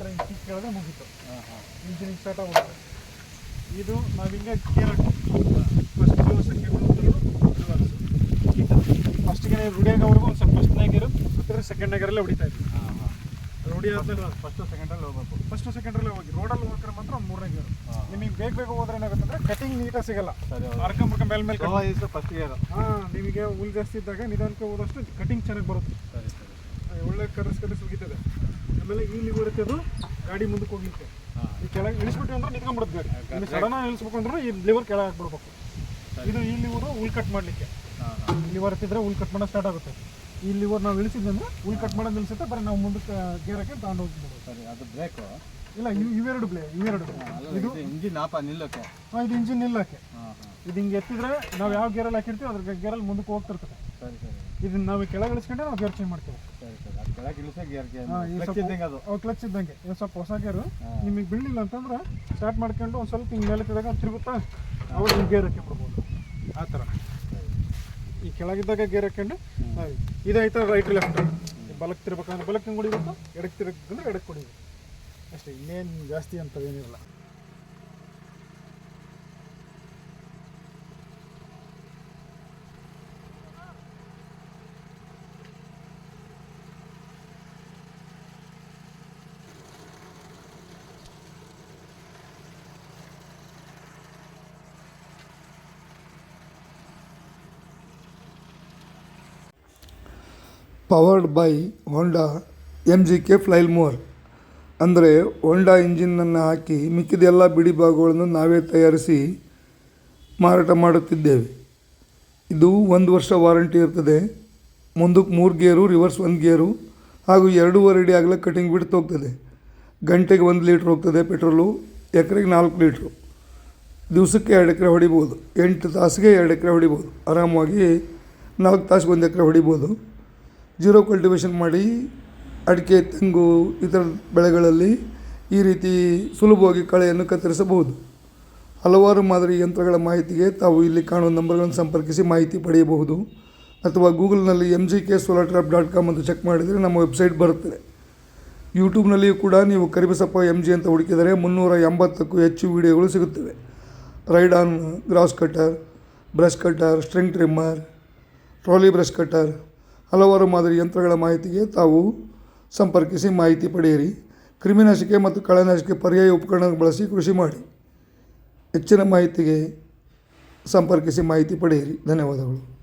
ಥರ ಹಿಂಗೆ ಕಿಕ್ ಕೇಳಿದ್ರೆ ಮುಗೀತು. ಇಂಜಿನ್ ಸ್ಟಾರ್ಟ್ ಆಗುತ್ತೆ ಇದು ನಾವು ಹಿಂಗೆ ಗೇರ್ ಫಸ್ಟ್ ಸೆಕೆಂಡ್ ಫಸ್ಟ್ಗೆ ರೂಢಿಯಾಗವ್ರಿಗೂ ಒಂದು ಸ್ವಲ್ಪ ಫಸ್ಟ್ನೇ ಗೇರು ಸೆಕೆಂಡ್ ಸೆಕೆಂಡ್ನೇ ಗೇರಲ್ಲೇ ಹೊಡಿತಾ ಇದ್ವಿ ರೂಢಿ ಆದ್ಮೇಲೆ ಫಸ್ಟು ಸೆಕೆಂಡಲ್ಲಿ ಹೋಗ್ಬೇಕು. ಫಸ್ಟ್ ಸೆಕೆಂಡ್ರಲ್ಲಿ ಹೋಗಿ. ರೋಡಲ್ಲಿ ಹೋಗ್ರೆ ಮಾತ್ರ ಒಂದು ಮೂರನೇ ಗೇರು. ನಿಮಗೆ ಬೇಗ ಬೇಗ ಹೋದ್ರೆ ಏನಾಗುತ್ತೆ ಅಂದರೆ ಕಟಿಂಗ್ ನೀಟಾಗಿ ಸಿಗಲ್ಲ ಅರ್ಕೊಂಬರ್ಕ ಮೇಲೆ ಮೇಲೆ ಫಸ್ಟ್ ಗೇರು ಹಾಂ ನಿಮಗೆ ಹುಲ್ ಜಾಸ್ತಿ ಇದ್ದಾಗ ನಿಧಾನಕ್ಕೆ ಹೋದಷ್ಟು ಕಟಿಂಗ್ ಚೆನ್ನಾಗಿ ಬರುತ್ತೆ. ಒಳ್ಳೆ ಕರೆಸ್ ಕರೆಸ್ ಮುಗಿತದೆ ಆಮೇಲೆ ಇಲ್ಲಿ ಬರುತ್ತೆ ಅದು ಗಾಡಿ ಮುಂದಕ್ಕೆ ಹೋಗ್ಲಿಕ್ಕೆ. ಈ ಕೆಳಗೆ ಇಳಿಸ್ಬಿಟ್ಟು ಅಂದ್ರೆ ನಿಂತ್ಕೊಂಡ್ಬಿಡುತ್ತೆ ಗಾಡಿ. ಇಲ್ಲಿ ಸಡನ್ ಇಳಿಸ್ಬೇಕು ಅಂದ್ರೆ ಈ ಲಿವರ್ ಕೆಳಗೆ ಹಾಕ್ಬಿಡ್ಬೇಕು. ಇದು ಈ ಲಿವರು ಉಲ್ ಕಟ್ ಮಾಡಲಿಕ್ಕೆ. ಲಿವರ್ ಹತ್ತಿದ್ರೆ ಹುಲ್ ಕಟ್ ಮಾಡೋದು ಸ್ಟಾರ್ಟ್ ಆಗುತ್ತೆ. ಈ ಲಿವರ್ ನಾವು ಇಳಿಸಿದ್ರೆ ಹುಲ್ ಕಟ್ ಮಾಡೋದು ನಿಲ್ಸುತ್ತೆ ಬರೀ ನಾವು ಮುಂದಕ್ಕೆ ಗೇರ್ ಹಾಕಿ ತಗೊಂಡು ಹೋಗ್ಬಿಡ್ಬೋದು ಸರಿ ಅದು ಬ್ರೇಕ್ ಇಲ್ಲ ಇವ್- ಇವೆರಡು ಬ್ಲೇ ಇವೆರಡು ಇದು ಇಂಜಿನ್ ಆಪ ನಿಲ್ಲಕ್ಕೆ? ಹಾಂ ಇದು ಇಂಜಿನ್ ನಿಲ್ಲಕ್ಕೆ. ಇದು ಹಿಂಗೆ ಎತ್ತಿದ್ರೆ ನಾವು ಯಾವ ಗೇರಲ್ಲಿ ಹಾಕಿರ್ತೀವಿ ಅದ್ರ ಗೇರಲ್ಲಿ ಮುಂದಕ್ಕೆ ಹೋಗ್ತಿರ್ತದೆ. ಸರಿ ಸರಿ. ಇದನ್ನ ನಾವು ಕೆಳಗೆ ಇಳಿಸ್ಕೊಂಡ್ರೆ ನಾವು ಗೇರ್ ಚೇಂಜ್ ಮಾಡ್ತೀವಿ. ಕ್ಲಚ್ ಇದ್ದಂಗೆ ಇದು ಸ್ವಲ್ಪ ಹೊಸ ಗೇರು. ನಿಮಗೆ ಬೀಳಿಲ್ಲ ಅಂತಂದ್ರೆ ಸ್ಟಾರ್ಟ್ ಮಾಡ್ಕೊಂಡು ಒಂದು ಸ್ವಲ್ಪ ಹಿಂಗೆ ಮೇಲೆ ತಿರುಗಾಗ ತಿರುಗುತ್ತಾ ಅವಾಗ ಹಿಂಗೆ ಗೇರ್ ಹಾಕಿ ಬಿಡ್ಬೋದು ಆ ಥರ. ಈ ಕೆಳಗಿದ್ದಾಗ ಗೇರ್ ಹಾಕೊಂಡು ಹಾಂ. ಇದಾಯ್ತು ರೈಟ್ ಲೆಫ್ಟ್ ಬಲಕ್ಕೆ ತಿರ್ಬೇಕಂದ್ರೆ ಬಲಕ್ಕೆ ಹಿಂಗೆ ಹೊಡಿಬೇಕು ಎಡಕ್ಕೆ ತಿರುಗಂದ್ರೆ ಎಡಕ್ಕೆ ಹೊಡಿಬೇಕು. ಅಷ್ಟೇ ಇನ್ನೇನು ಜಾಸ್ತಿ ಅಂತವೇನಿರಲ್ಲ powered by Honda M G K flail mower ಅಂದರೆ ಹೊಂಡಾ ಇಂಜಿನನ್ನು ಹಾಕಿ ಮಿಕ್ಕಿದ ಎಲ್ಲ ಬಿಡಿ ಭಾಗಗಳನ್ನು ನಾವೇ ತಯಾರಿಸಿ ಮಾರಾಟ ಮಾಡುತ್ತಿದ್ದೇವೆ. ಇದು ಒಂದು ವರ್ಷ ವಾರಂಟಿ ಇರ್ತದೆ. ಮುಂದಕ್ಕೆ ಮೂರು ಗೇರು ರಿವರ್ಸ್ ಒಂದು ಗೇರು, ಹಾಗೂ ಎರಡೂವರೆ ಅಡಿ ಆಗಲೇ ಕಟಿಂಗ್ ಬಿಡ್ತು ಹೋಗ್ತದೆ. ಗಂಟೆಗೆ ಒಂದು ಲೀಟ್ರ್ ಹೋಗ್ತದೆ ಪೆಟ್ರೋಲು, ಎಕರೆಗೆ ನಾಲ್ಕು ಲೀಟ್ರು. ದಿವಸಕ್ಕೆ ಎರಡು ಎಕರೆ ಹೊಡಿಬೋದು. ಎಂಟು ತಾಸಿಗೆ ಎರಡು ಎಕರೆ ಹೊಡಿಬೋದು. ಆರಾಮವಾಗಿ ನಾಲ್ಕು ತಾಸಿಗೆ ಒಂದು ಎಕರೆ ಹೊಡಿಬೋದು. ಜೀರೋ ಕಲ್ಟಿವೇಷನ್ ಮಾಡಿ ಅಡಿಕೆ, ತೆಂಗು, ಇತರ ಬೆಳೆಗಳಲ್ಲಿ ಈ ರೀತಿ ಸುಲಭವಾಗಿ ಕಳೆಯನ್ನು ಕತ್ತರಿಸಬಹುದು. ಹಲವಾರು ಮಾದರಿ ಯಂತ್ರಗಳ ಮಾಹಿತಿಗೆ ತಾವು ಇಲ್ಲಿ ಕಾಣುವ ನಂಬರ್ಗಳನ್ನು ಸಂಪರ್ಕಿಸಿ ಮಾಹಿತಿ ಪಡೆಯಬಹುದು. ಅಥವಾ ಗೂಗಲ್ನಲ್ಲಿ M G K solar trap dot com ಅಂತ ಚೆಕ್ ಮಾಡಿದರೆ ನಮ್ಮ ವೆಬ್ಸೈಟ್ ಬರುತ್ತದೆ. ಯೂಟ್ಯೂಬ್ನಲ್ಲಿಯೂ ಕೂಡ ನೀವು ಕರಿಬಸಪ್ಪ ಎಂ ಜಿ ಅಂತ ಹುಡುಕಿದರೆ ಮುನ್ನೂರ ಎಂಬತ್ತಕ್ಕೂ ಹೆಚ್ಚು ವಿಡಿಯೋಗಳು ಸಿಗುತ್ತವೆ. Ride on grass cutter brush cutter string trimmer trolley brush cutter ಹಲವಾರು ಮಾದರಿ ಯಂತ್ರಗಳ ಮಾಹಿತಿಗೆ ತಾವು ಸಂಪರ್ಕಿಸಿ ಮಾಹಿತಿ ಪಡೆಯಿರಿ. ಕ್ರಿಮಿನಾಶಕ ಮತ್ತು ಕಳೆನಾಶಕ ಪರ್ಯಾಯ ಉಪಕರಣ ಬಳಸಿ ಕೃಷಿ ಮಾಡಿ. ಹೆಚ್ಚಿನ ಮಾಹಿತಿಗೆ ಸಂಪರ್ಕಿಸಿ ಮಾಹಿತಿ ಪಡೆಯಿರಿ. ಧನ್ಯವಾದಗಳು.